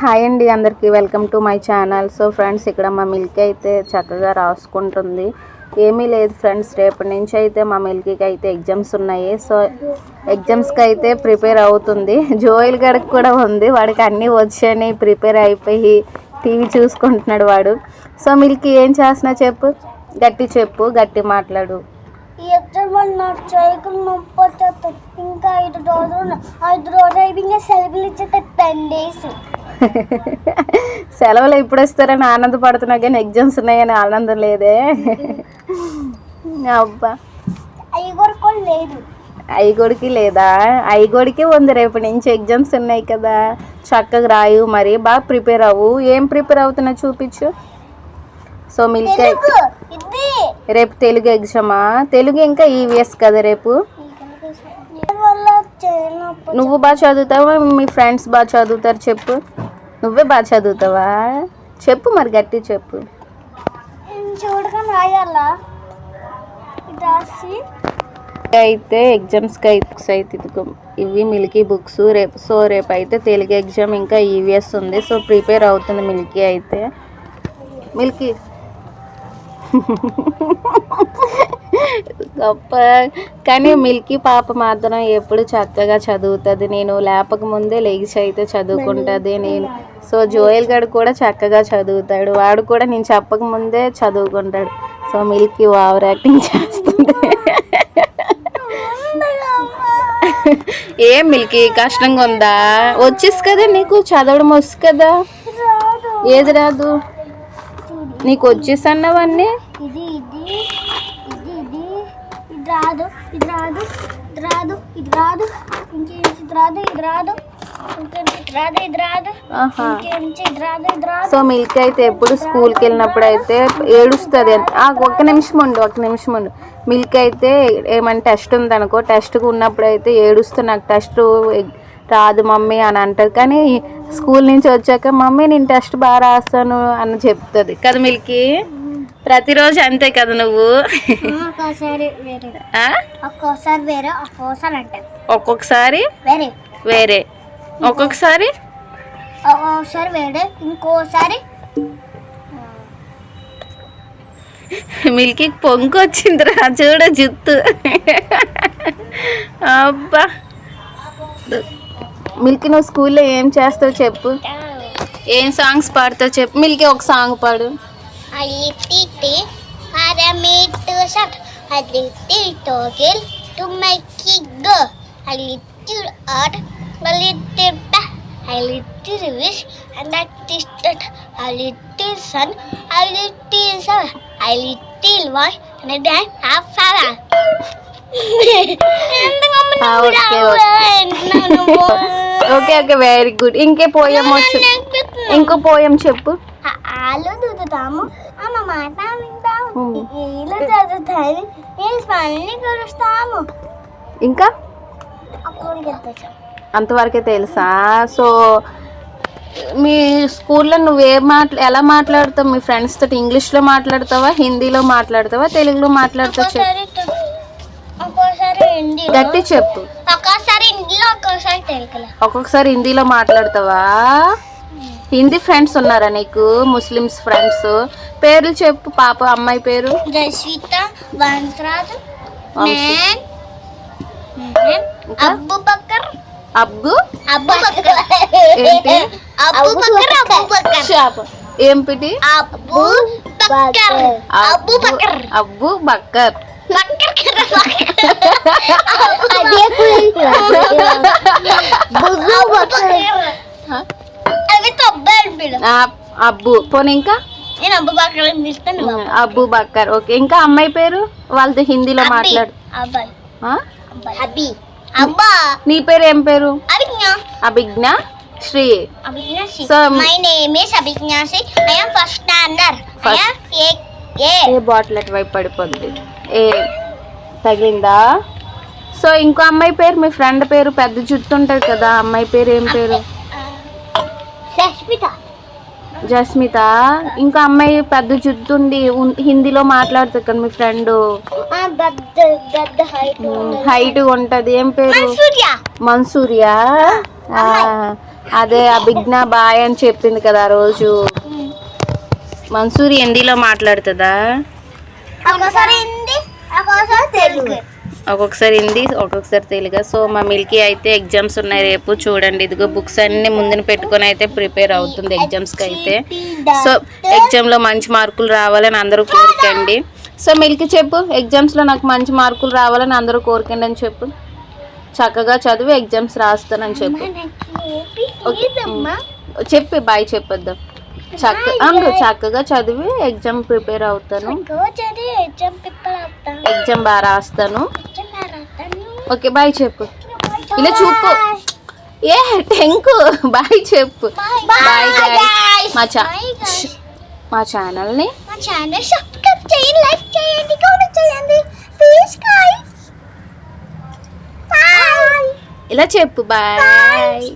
Hi అండి అందరికీ welcome to my channel. So friends ఇక్కడ మా మిల్క్ అయితే చక్కగా రాసుకుంటుంది. ఏమీ లేదు ఫ్రెండ్స్ రేపటి నుంచి అయితే మా మిల్కీకి అయితే ఎగ్జామ్స్ ఉన్నాయి. సో ఎగ్జామ్స్కి అయితే ప్రిపేర్ అవుతుంది. జోయిల్ గడికి కూడా ఉంది. వాడికి అన్నీ వచ్చాయని ప్రిపేర్ అయిపోయి టీవీ చూసుకుంటున్నాడు వాడు. సో మిల్కీ ఏం చేస్తున్నా చెప్పు? గట్టి చెప్పు గట్టి మాట్లాడు. ఈ ఎగ్జామ్ వల్ల నాకు సైకిల్ నొప్పి వచ్చేస్తుంది ఇంకా ఐదు రోజులు. ఐదు రోజులు అయిపోయి ఇంకా సెలవులు ఇచ్చేస్తే టెన్ డేస్. సెలవులు ఎప్పుడు వస్తారని ఆనందపడుతున్నా కానీ ఎగ్జామ్స్ ఉన్నాయని ఆనందం లేదే. అబ్బా. కూడా లేదు. ఐగోడికి లేదా? ఐగోడికి ఉంది రేపు నుంచి ఎగ్జామ్స్ ఉన్నాయి కదా. చక్కగా రాయు మరి. బాగా ప్రిపేర్ అవ్వు. ఏం ప్రిపేర్ అవుతున్నా చూపించు. సో మిల్క్ ఇది రేపు తెలుగు ఎగ్జామా? తెలుగు ఇంకా ఈవీఎస్ కదా రేపు? నువ్వు బాగా చదువుతావా? మీ ఫ్రెండ్స్ బాగా చదువుతారు చెప్పు. నువ్వే బాగా చదువుతావా? చెప్పు మరి గట్టి చెప్పు. నేను రాయాలా రాసి అయితే ఎగ్జామ్స్కి అయితే అయితే ఇదిగో ఇవి మిల్కీ బుక్స్. రేపు సో రేపు అయితే తెలుగు ఎగ్జామ్ ఇంకా ఈవీఎస్ ఉంది. సో ప్రిపేర్ అవుతుంది మిల్కీ అయితే. మిల్కీ గొప్ప. కానీ మిల్కీ పాప మాత్రం ఎప్పుడు చక్కగా చదువుతుంది. నేను లేపక ముందే లేచి అయితే చదువుకుంటుంది. నేను సో జోయల్ గడు కూడా చక్కగా చదువుతాడు. వాడు కూడా నేను చెప్పక ముందే చదువుకుంటాడు. సో మిల్కీ ఓవర్ యాక్టింగ్ చేస్తుంది. ఏం మిల్కీ కష్టంగా ఉందా? వచ్చేసి కదా నీకు చదవడం వచ్చు కదా? ఏది రాదు? నీకు వచ్చేసి అన్నవన్నీ ఇది ఇది ఇది ఇది ఇది రాదు ఇది రాదు ఇది రాదు ఇది రాదు రాదు ఇది రాదు సో మిల్క్ అయితే ఎప్పుడు స్కూల్కి వెళ్ళినప్పుడు అయితే ఏడుస్తుంది. ఆ, ఒక్క నిమిషం ఉండు ఒక్క నిమిషం ఉండు. మిల్క్ అయితే ఏమైనా టెస్ట్ ఉందనుకో టెస్ట్కి ఉన్నప్పుడు అయితే ఏడుస్తూ నాకు టెస్ట్ రాదు మమ్మీ అని అంటది. కానీ స్కూల్ నుంచి వచ్చాక మమ్మీ నేను టెస్ట్ బాగా రాస్తాను అని చెప్తుంది. కదా మిల్కీ? ప్రతిరోజు అంతే కదా నువ్వు? వేరే. ఒక్కొక్కసారి? వేరే. ఒక్కొక్కసారి? ఒక్కోసారి వేరే ఇంకోసారి. మిల్కీ పొంగు వచ్చిందిరా చూడ జుత్తు. అబ్బా. మిల్కీ నువ్వు స్కూల్లో ఏం చేస్తావు చెప్పు. ఏం సాంగ్స్ పాడతావు చెప్పు. మిల్కీ ఒక సాంగ్ పాడు. ఆ, okay, okay okay very good ఇంకే పోయం వచ్చు ఇంకో పోయం చెప్పు. ఆలు దుద్దుతాము. అమ్మ మాట వింటాము. ఇల్లు చదువుతాము నేను పని కురుస్తాము ఇంకా? అంతవరకే తెలుసా? సో మీ స్కూల్లో నువ్వే మాట్లా ఎలా మాట్లాడతావు? మీ ఫ్రెండ్స్ తోటి ఇంగ్లీష్లో మాట్లాడతావా? హిందీలో మాట్లాడతావా? తెలుగులో మాట్లాడతావా? చెప్పు. గట్టి చెప్పు. తెలుగులో. ఒక్కొక్కసారి హిందీలో మాట్లాడతావా? హిందీ ఫ్రెండ్స్ ఉన్నారా నీకు? Muslims friends? పేర్లు చెప్పు పాప అమ్మాయి పేరు? వంశరాజు అబ్బు బక్కర్. అబ్బు? అబ్బు బక్కర్. ఏంటి? అబ్బు బక్కర్ అబ్బు బక్కర్. షాప్ ఏం పిటి అబ్బు బక్కర్. అబ్బు బక్కర్ అబ్బు బక్కర్. బక్కర్ హ? అవి కొబ్బరి బిడు ఆ, అబ్బు పోనీ ఇంకా? నేను అబ్బు బక్కర్ పిలుస్తాను అబ్బు బక్కర్ ఓకే. ఇంకా అమ్మాయి పేరు? వాళ్ళది హిందీలో మాట్లాడు? అబ్బి. అబ్బా. నీ పేరు ఏం పేరు? Abhijna. Abhijna? Shri. So, my name is అభిజ్ఞాసి I am first standard I. Am A A bottle అటువైపు పడిపోద్ది? ఏ తగిలిందా? సో ఇంకో అమ్మాయి పేరు మీ ఫ్రెండ్ పేరు పెద్ద జుట్టు ఉంటుంది కదా అమ్మాయి పేరు ఏం పేరు? జస్మిత. ఇంకా అమ్మాయి పెద్ద జుట్టు ఉండి ఉన్- హిందీలో మాట్లాడుతుంది కదా మీ ఫ్రెండ్. హైట్ ఉంటది. ఏం పేరు? సూర్య మన్సూరియా? ఆ, అదే అభిజ్ఞ బాయ్ అని చెప్పింది కదా ఆ రోజు. మన్సూరి హిందీలో మాట్లాడుతుందా? ఒకసారి హిందీ. ఒక్కొక్కసారి హిందీ ఒక్కొక్కసారి తెలుగు. సో మా మిల్కీ అయితే ఎగ్జామ్స్ ఉన్నాయి రేపు. చూడండి ఇదిగో బుక్స్ అన్ని ముందున పెట్టుకొని అయితే ప్రిపేర్ అవుతుంది ఎగ్జామ్స్కి అయితే సో ఎగ్జామ్లో మంచి మార్కులు రావాలని అందరూ కోరికండి. సో మిల్కీ చెప్పు ఎగ్జామ్స్లో నాకు మంచి మార్కులు రావాలని అందరూ కోరికండి అని చెప్పు. చక్కగా చదివి ఎగ్జామ్స్ రాస్తానని చెప్పు. చెప్పి బాయ్ చెప్పొద్దాం. చక్క చక్కగా చదివి ఎగ్జామ్ ప్రిపేర్ అవుతాను. ఎగ్జామ్ బాగా రాస్తాను. ఓకే బాయ్ చెప్పు. ఇలా చూపు. ఏ టెంకు. బాయ్ చెప్పు. బాయ్. మా చా మా ఛానల్ని మా ఛానల్ సబ్స్క్రైబ్ చేయండి లైక్ చేయండి కామెంట్ చేయండి. ప్లీజ్ గైస్ బాయ్ ఇలా చెప్పు బాయ్.